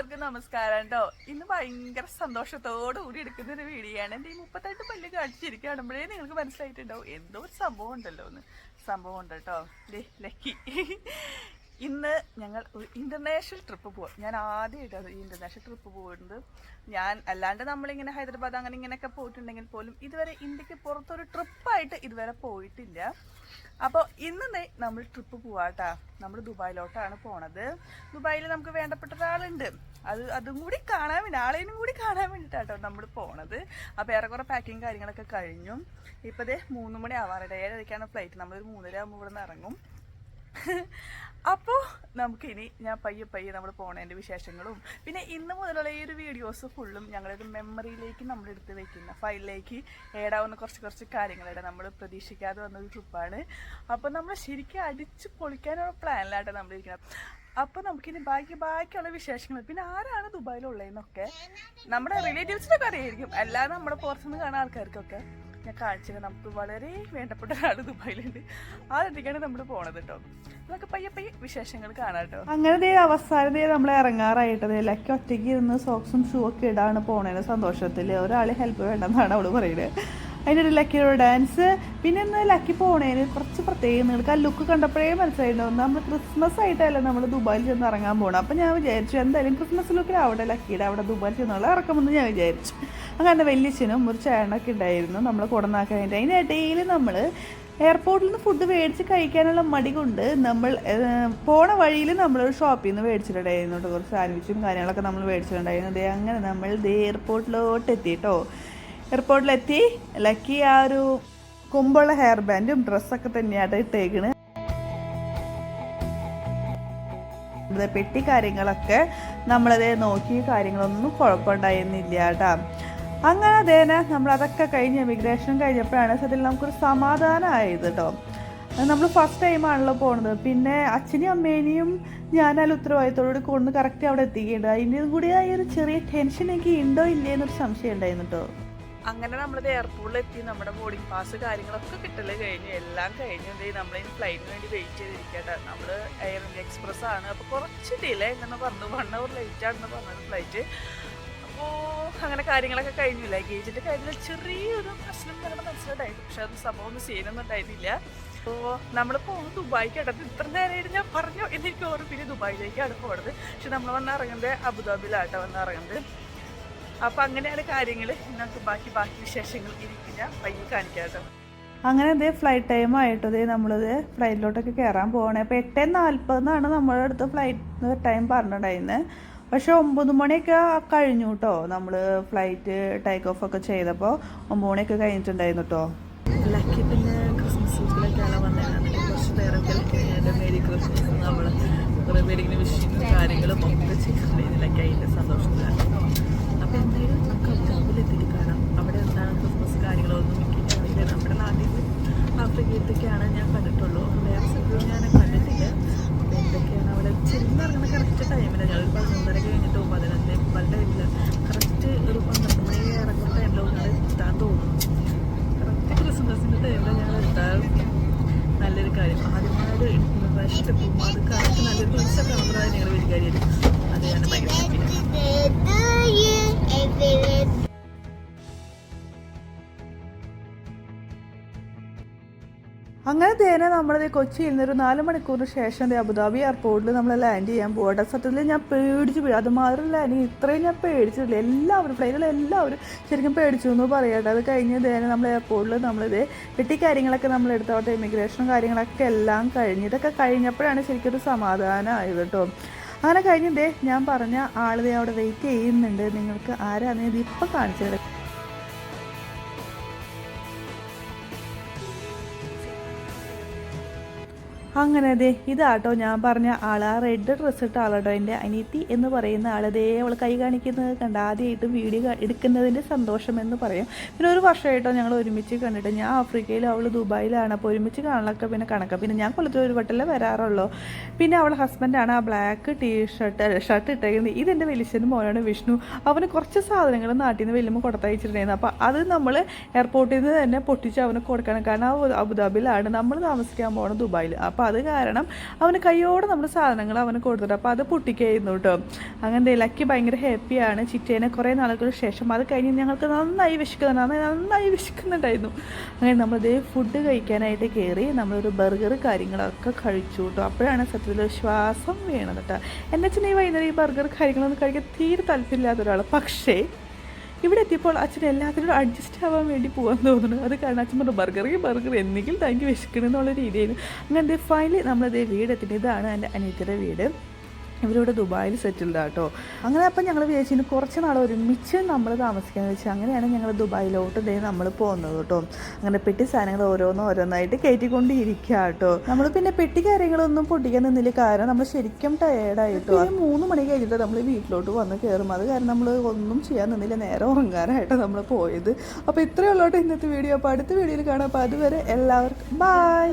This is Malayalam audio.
എല്ലാവർക്കും നമസ്കാരം കേട്ടോ ഇന്ന് ഭയങ്കര സന്തോഷത്തോടു കൂടി എടുക്കുന്ന ഒരു വീഡിയോ ആണ്. എന്റെ ഈ മുപ്പത്തെട്ട് പല്ല് കാണിച്ചിരിക്കുകയാണുമ്പോഴേ നിങ്ങൾക്ക് മനസ്സിലായിട്ടുണ്ടാവും. എന്തോ ഒരു സംഭവം ഉണ്ടല്ലോ എന്ന് സംഭവം ഉണ്ട് കേട്ടോ ലക്കി. ഇന്ന് ഞങ്ങൾ ഒരു ഇന്റർനാഷണൽ ട്രിപ്പ് പോകും ഞാൻ ആദ്യമായിട്ടാണ് ഈ ഇന്റർനാഷണൽ ട്രിപ്പ് പോകുന്നത് ഞാൻ അല്ലാണ്ട് നമ്മളിങ്ങനെ ഹൈദരാബാദ് അങ്ങനെ ഇങ്ങനെയൊക്കെ പോയിട്ടുണ്ടെങ്കിൽ പോലും ഇതുവരെ ഇന്ത്യയ്ക്ക് പുറത്തൊരു ട്രിപ്പായിട്ട് ഇതുവരെ പോയിട്ടില്ല. അപ്പോൾ ഇന്ന് നമ്മൾ ട്രിപ്പ് പോവാട്ടാ. നമ്മൾ ദുബായിലോട്ടാണ് പോണത്. ദുബായിൽ നമുക്ക് വേണ്ടപ്പെട്ട ഒരാളുണ്ട്. അത് അതും കൂടി കാണാൻ വേണ്ടി കൂടി കാണാൻ വേണ്ടിയിട്ടാട്ടോ നമ്മൾ പോണത്. അപ്പോൾ ഏറെക്കുറെ പാക്കിങ് കാര്യങ്ങളൊക്കെ കഴിഞ്ഞു. ഇപ്പോൾ ദേ മൂന്ന് മണി ആവാറുണ്ട് ഏഴരയ്ക്കാണ് ഫ്ലൈറ്റ് നമ്മളൊരു മൂന്നര ആകുമ്പോൾ ഇവിടെ നിന്ന് ഇറങ്ങും. അപ്പോൾ നമുക്കിനി ഞാൻ പയ്യെ പയ്യെ നമ്മൾ പോണതിന്റെ വിശേഷങ്ങളും. പിന്നെ ഇന്ന് മുതലുള്ള ഈ ഒരു വീഡിയോസ് ഫുള്ളും ഞങ്ങളൊരു മെമ്മറിയിലേക്ക് നമ്മൾ എടുത്ത് വെക്കുന്ന ഫയലിലേക്ക് ഏടാവുന്ന കുറച്ച് കുറച്ച് കാര്യങ്ങളുടെ നമ്മൾ പ്രതീക്ഷിക്കാതെ വന്ന ഒരു ട്രിപ്പാണ് അപ്പോൾ നമ്മൾ ശരിക്കും അടിച്ച് പൊളിക്കാനുള്ള പ്ലാനിലായിട്ട് നമ്മൾ ഇരിക്കുന്നത്. അപ്പോൾ നമുക്കിനി ബാക്കി ബാക്കിയുള്ള വിശേഷങ്ങൾ. പിന്നെ ആരാണ് ദുബായിലുള്ളതെന്നൊക്കെ നമ്മുടെ റിലേറ്റീവ്സിനൊക്കെ അറിയായിരിക്കും. അല്ലാതെ നമ്മുടെ പുറത്തുനിന്ന് കാണാൻ ആൾക്കാർക്കൊക്കെ. ഞാൻ കാണിച്ചത് നമുക്ക് വളരെ വേണ്ടപ്പെട്ട ഒരാൾ ദുബായിലുണ്ട്. ആ രീതിക്കാണ് നമ്മൾ പോണത് കേട്ടോ നമുക്ക് പയ്യെ പയ്യെ വിശേഷങ്ങൾ കാണാം കേട്ടോ അങ്ങനെ അവസാനം നമ്മൾ ഇറങ്ങാറായിട്ടത് ലക്കി ഒറ്റയ്ക്ക് ഇരുന്ന് സോക്സും ഷൂ ഒക്കെ ഇടാണ് പോണേന് സന്തോഷത്തിൽ ഒരാൾ ഹെൽപ്പ് വേണ്ടെന്നാണ് അവൾ പറയുന്നത് അതിന്റെ ഒരു ലക്കിയുടെ ഡാൻസ് പിന്നെ ഇന്ന് ലക്കി പോണേന് കുറച്ച് പ്രത്യേകം നിങ്ങൾക്ക് ആ ലുക്ക് കണ്ടപ്പോഴേ മനസ്സിലായിട്ടുണ്ടാവും നമ്മൾ ക്രിസ്മസ് ആയിട്ടല്ല നമ്മൾ ദുബായിൽ ചെന്ന് ഇറങ്ങാൻ പോകണം അപ്പോൾ ഞാൻ വിചാരിച്ചു എന്തായാലും ക്രിസ്മസ് ലുക്കിൽ ലുക്കിലാവട്ടെ ലക്കിയുടെ അവിടെ ദുബായിൽ ചെന്നുള്ള ഇറക്കുമെന്ന് ഞാൻ വിചാരിച്ചു. അങ്ങനെ വലിയച്ഛനും ഒരു ചേട്ടനൊക്കെ ഉണ്ടായിരുന്നു നമ്മൾ അതിന്റെ ഇടയിൽ നമ്മൾ എയർപോർട്ടിൽ നിന്ന് ഫുഡ് മേടിച്ച് കഴിക്കാനുള്ള മടി കൊണ്ട് നമ്മൾ പോണ വഴിയിൽ നമ്മളൊരു ഷോപ്പിൽ നിന്ന് മേടിച്ചിട്ടുണ്ടായിരുന്നു കേട്ടോ. കുറച്ച് സാൻഡ്വിച്ചും കാര്യങ്ങളൊക്കെ നമ്മൾ മേടിച്ചിട്ടുണ്ടായിരുന്നു. ദേ അങ്ങനെ നമ്മൾ ദേ എയർപോർട്ടിലോട്ട് എത്തി കേട്ടോ എയർപോർട്ടിലെത്തി. ലക്കി ആ ഒരു കൊമ്പുള്ള ഹെയർ ബാൻഡും ഡ്രസ്സൊക്കെ തന്നെയായിട്ട് ഇട്ടേക്കണ്. പെട്ടി കാര്യങ്ങളൊക്കെ നമ്മളത് നോക്കി കാര്യങ്ങളൊന്നും കുഴപ്പമുണ്ടായിരുന്നില്ല കേട്ടോ അങ്ങനെ അതേനെ നമ്മളതൊക്കെ കഴിഞ്ഞ് ഇമിഗ്രേഷൻ കഴിഞ്ഞപ്പോഴാണ് സത്യത്തിൽ നമുക്കൊരു സമാധാനമായത് കേട്ടോ നമ്മൾ ഫസ്റ്റ് ടൈമാണല്ലോ പോണത്. പിന്നെ അച്ഛനെയും അമ്മേനെയും അതിൽ ഉത്തരവാദിത്തോടുകൂടി കൊണ്ട് കറക്റ്റ് അവിടെ എത്തിക്കേണ്ടത് അതിന്റെ കൂടി ആ ഒരു ചെറിയ ടെൻഷൻ എനിക്ക് ഉണ്ടോ ഇല്ലേ എന്നൊരു സംശയം ഉണ്ടായിരുന്നു കേട്ടോ അങ്ങനെ നമ്മൾ എയർപോർട്ടിൽ എത്തി നമ്മുടെ ബോർഡിംഗ് പാസ് കാര്യങ്ങളൊക്കെ കിട്ടൽ കഴിഞ്ഞു എല്ലാം കഴിഞ്ഞു നമ്മൾ ഇനി ഫ്ലൈറ്റിന് വേണ്ടി വെയിറ്റ് ചെയ്തിരിക്കട്ടെ. നമ്മൾ എയർ ഇന്ത്യ എക്സ്പ്രസ് ആണ്. അപ്പോൾ കുറച്ച് ഡിലേ ഉണ്ടെന്ന് പറഞ്ഞു. വൺ അവർ ലേറ്റ് ആണെന്ന് പറഞ്ഞത് ഫ്ലൈറ്റ് അപ്പോൾ അങ്ങനെ കാര്യങ്ങളൊക്കെ കഴിഞ്ഞു. ലഗേജിന്റെ കാര്യത്തിൽ ചെറിയൊരു പ്രശ്നം വരുമ്പോൾ മനസ്സിലുണ്ടായിരുന്നു പക്ഷെ അത് സംഭവം സീനൊന്നും ഉണ്ടായിരുന്നില്ല. അപ്പോൾ നമ്മൾ പോകുന്നത് ദുബായിക്ക് അടുത്ത് ഇത്ര നേരമായിട്ട് ഞാൻ പറഞ്ഞു എന്നെനിക്ക് പിന്നെ ദുബായിലേക്കാണ് പോകുന്നത് പക്ഷെ നമ്മൾ വന്ന് ഇറങ്ങുന്നത് അബുദാബിയിലാട്ടോ വന്ന് അപ്പൊ അങ്ങനെയാണ് കാര്യങ്ങൾ നമുക്ക് ബാക്കി ബാക്കി വിശേഷങ്ങൾ ഇരിക്കുന്ന പയ്യെ കാണിക്കാം കേട്ടോ അങ്ങനെ അതേ ഫ്ലൈറ്റ് ടൈം ആയിട്ട് നമ്മളിത് ഫ്ലൈറ്റിലോട്ടൊക്കെ കയറാൻ പോകണേ അപ്പോൾ എട്ട് നാൽപ്പതെന്നാണ് നമ്മുടെ അടുത്ത് ഫ്ലൈറ്റ് ടൈം പറഞ്ഞിട്ടുണ്ടായിരുന്നത് പക്ഷെ ഒമ്പത് മണിയൊക്കെ കഴിഞ്ഞു കേട്ടോ നമ്മൾ ഫ്ലൈറ്റ് ടേക്ക് ഓഫ് ഒക്കെ ചെയ്തപ്പോൾ ഒമ്പത് മണിയൊക്കെ കഴിഞ്ഞിട്ടുണ്ടായിരുന്നു കേട്ടോ ലക്കി പിന്നെ ക്രിസ്മസ് കുറച്ച് മേരി ക്രിസ്മസ് നമ്മൾ കുറേ പേരിങ്ങനെ കാര്യങ്ങളും ഒക്കെ അതിന്റെ സന്തോഷത്തിലാണ്. അപ്പോൾ എന്തായാലും നമുക്ക് അബുദാബിയിലെത്തിയിട്ട് കാണാം അവിടെ എന്താണ് ക്രിസ്മസ് കാര്യങ്ങളൊന്നും എനിക്ക് അറിയില്ല. നമ്മുടെ നാട്ടിൽ ആഫ്രിക്കയിലത്തൊക്കെയാണ് ഞാൻ കണ്ടിട്ടുള്ളൂ. വേറെ ഞാൻ കണ്ടിട്ടില്ല. എന്തൊക്കെയാണ് അവിടെ ചെന്നിറങ്ങുന്ന കറക്റ്റ് ടൈമില്ല ഒരു പതിനൊന്നര കഴിഞ്ഞിട്ടോ പതിനഞ്ച് പല ടൈമില്ല ഒരു പന്ത്രണ്ട് മണി ഇറങ്ങുന്ന ടൈമിലോ ഞാൻ എത്താൻ തോന്നുന്നു. കറക്റ്റ് ക്രിസ്മസിന്റെ ഞാൻ എത്താറ് നല്ലൊരു കാര്യം. ആദ്യമായിട്ട് റഷ് പോകുമ്പോൾ അത് കറക്റ്റ് നല്ലൊരു പൈസ നമ്മുടെ ഞങ്ങൾ കാര്യം അത് ഞാൻ ഭയങ്കര അങ്ങനെ തേനെ നമ്മളത് കൊച്ചിയിൽ നിന്ന് ഒരു നാല് മണിക്കൂറിന് ശേഷം അബുദാബി എയർപോർട്ടിൽ നമ്മൾ ലാൻഡ് ചെയ്യാൻ പോകട്ടെ സത്യത്തിൽ ഞാൻ പേടിച്ച് പോയി. അത് മാത്രം ലാൻഡിങ് ഇത്രയും ഞാൻ പേടിച്ചിട്ടില്ല. എല്ലാവരും ഫ്ലൈറ്റിൽ എല്ലാവരും ശരിക്കും പേടിച്ചു എന്ന് പറയട്ടെ. അത് കഴിഞ്ഞ് തേനെ നമ്മൾ എയർപോർട്ടിൽ നമ്മളിത് പെട്ടി കാര്യങ്ങളൊക്കെ നമ്മൾ എടുത്തോട്ടെ ഇമിഗ്രേഷനും കാര്യങ്ങളൊക്കെ എല്ലാം കഴിഞ്ഞ്. ഇതൊക്കെ കഴിഞ്ഞപ്പോഴാണ് ശരിക്കും ഒരു സമാധാനമായത് കേട്ടോ അങ്ങനെ കഴിഞ്ഞിട്ടേ ഞാൻ പറഞ്ഞ ആളിതേ അവിടെ വെയിറ്റ് ചെയ്യുന്നുണ്ട്. നിങ്ങൾക്ക് ആരാണ് ഇത് ഇപ്പം കാണിച്ചത്. അങ്ങനെ അതെ ഇതാട്ടോ ഞാൻ പറഞ്ഞ ആൾ ആ റെഡ് ഡ്രസ്സ് ഇട്ട ആളാട്ടോ എന്റെ അനിയത്തി എന്ന് പറയുന്ന ആൾ അതേ അവൾ കൈ കാണിക്കുന്നത് കണ്ട ആദ്യമായിട്ട് വീഡിയോ എടുക്കുന്നതിന്റെ സന്തോഷം എന്ന് പറയും. പിന്നെ ഒരു വർഷമായിട്ടോ ഞങ്ങൾ ഒരുമിച്ച് കണ്ടിട്ട്. ഞാൻ ആഫ്രിക്കയിലും അവൾ ദുബായിലാണ്. അപ്പോൾ ഒരുമിച്ച് കാണലൊക്കെ പിന്നെ കണക്കാം. പിന്നെ ഞാൻ കൊല്ലത്തിൽ ഒരു വട്ടല്ലേ വരാറുള്ളൂ. പിന്നെ അവൾ ഹസ്ബൻഡാണ് ആ ബ്ലാക്ക് ടീ ഷർട്ട് ഷർട്ട് ഇട്ടേക്കുന്നത് ഇതെന്റെ വലിച്ചന്റെ മോനാണ് വിഷ്ണു. അവന് കുറച്ച് സാധനങ്ങൾ നാട്ടിൽ നിന്ന് വലിയ കൊടുത്തയച്ചിട്ടുണ്ടായിരുന്നു. അപ്പോൾ അത് നമ്മൾ എയർപോർട്ടിൽ നിന്ന് തന്നെ പൊട്ടിച്ച് അവന് കൊടുക്കണം. കാരണം അബുദാബിയിലാണ്. നമ്മൾ താമസിക്കാൻ പോകണം ദുബായിൽ. അപ്പോൾ അത് കാരണം അവന് കൈയോടെ നമ്മൾ സാധനങ്ങൾ അവന് കൊടുത്തിട്ട് അപ്പോൾ അത് പൊട്ടിക്കായിരുന്നു കേട്ടോ അങ്ങനെ ലക്കി ഭയങ്കര ഹാപ്പിയാണ് ചിറ്റേനെ കുറേ നാളുകൾക്ക് ശേഷം അത് കഴിഞ്ഞ് ഞങ്ങൾക്ക് നന്നായി വിശക്കുന്നുണ്ട് നന്നായി വിശക്കുന്നുണ്ടായിരുന്നു. അങ്ങനെ നമ്മളിതേ ഫുഡ് കഴിക്കാനായിട്ട് കയറി നമ്മളൊരു ബർഗർ കാര്യങ്ങളൊക്കെ കഴിച്ചു കേട്ടോ അപ്പോഴാണ് സത്യത്തിൽ ശ്വാസം വീണത് കേട്ടോ എന്റെ വെച്ചാൽ ഈ വൈകുന്നേരം ഈ ബർഗർ കാര്യങ്ങളൊന്നും കഴിക്കാൻ തീരെ താല്പര്യമില്ലാത്ത ഒരാൾ പക്ഷേ ഇവിടെ എത്തിയപ്പോൾ അച്ഛൻ എല്ലാത്തിനും അഡ്ജസ്റ്റ് ആവാൻ വേണ്ടി പോകാൻ തോന്നുന്നു. അത് കാരണം അച്ഛൻ പറഞ്ഞു ബർഗർ ബർഗർ എന്തെങ്കിലും താങ്ക് വിശക്കണം എന്നുള്ള രീതിയിൽ. അങ്ങനെ ഫൈനലി നമ്മളത് വീടെത്തിയിട്ട് ഇതാണ് എന്റെ അനിയത്തിയുടെ വീട്. ഇവരിവിടെ ദുബായിൽ സെറ്റിൽഡ് ആട്ടോ. അങ്ങനെ അപ്പം ഞങ്ങൾ വിചാരിച്ചു കുറച്ച് നാൾ ഒരുമിച്ച് നമ്മൾ താമസിക്കാൻ വെച്ചാൽ അങ്ങനെയാണ് ഞങ്ങൾ ദുബായിലോട്ട് ദേ നമ്മൾ പോകുന്നത് കേട്ടോ. അങ്ങനെ പെട്ടി സാധനങ്ങൾ ഓരോന്നും ഓരോന്നായിട്ട് കയറ്റിക്കൊണ്ട് ഇരിക്കുക കേട്ടോ നമ്മൾ പിന്നെ പെട്ടി കാര്യങ്ങളൊന്നും പൊട്ടിക്കാൻ നിന്നില്ല. കാരണം നമ്മൾ ശരിക്കും ടയേർഡായിട്ടോ ഈ മൂന്ന് മണി കഴിഞ്ഞിട്ട് നമ്മൾ വീട്ടിലോട്ട് വന്ന് കയറും അത് കാരണം നമ്മൾ ഒന്നും ചെയ്യാൻ നിന്നില്ല. നേരെ ഉറങ്ങാനായിട്ട് നമ്മൾ പോയത്. അപ്പോൾ ഇത്രയേ ഉള്ളൂ ഇന്നത്തെ വീഡിയോ. അപ്പോൾ അടുത്ത വീഡിയോയിൽ കാണാം. അപ്പോൾ അതുവരെ എല്ലാവർക്കും ബായ്